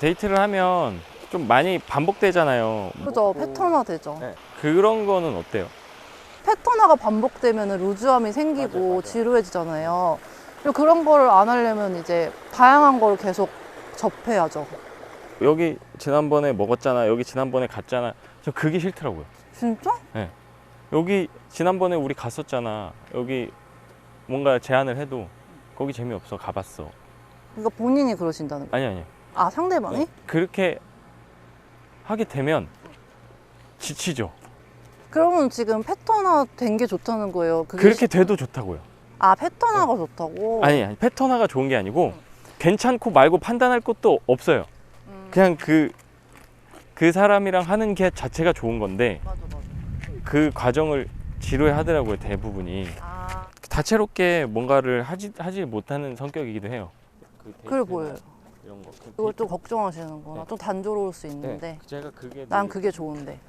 데이트를 하면 좀 많이 반복되잖아요. 그죠? 패턴화 되죠. 네. 그런 거는 어때요? 패턴화가 반복되면 루즈함이 생기고 맞아요, 맞아요. 지루해지잖아요. 그리고 그런 거를 안 하려면 이제 다양한 걸 계속 접해야죠. 여기 지난번에 먹었잖아. 여기 지난번에 갔잖아. 저 그게 싫더라고요. 진짜? 여기 지난번에 우리 갔었잖아. 여기 뭔가 제안을 해도 거기 재미없어. 가봤어. 그러니까 본인이 그러신다는 거. 아니 아니. 아 상대방이? 네. 그렇게 하게 되면 지치죠. 그러면 지금 패턴화 된 게 좋다는 거예요. 그렇게 시- 돼도 좋다고요. 아 패턴화가 좋다고. 아니 아니 패턴화가 좋은 게 아니고 괜찮고 말고 판단할 것도 없어요. 음, 그냥 그그 사람이랑 하는 게 자체가 좋은 건데 맞아 맞아. 그 과정을 지루해 하더라고요 대부분이 아 다채롭게 뭔가를 하지 하지 못하는 성격이기도 해요. 그 그래 보여요. 이런 거. 그 그걸 좀 걱정하시는구나. 네. 좀 단조로울 수 네, 있는데 제가 그게 난 늘 그게 좋은데.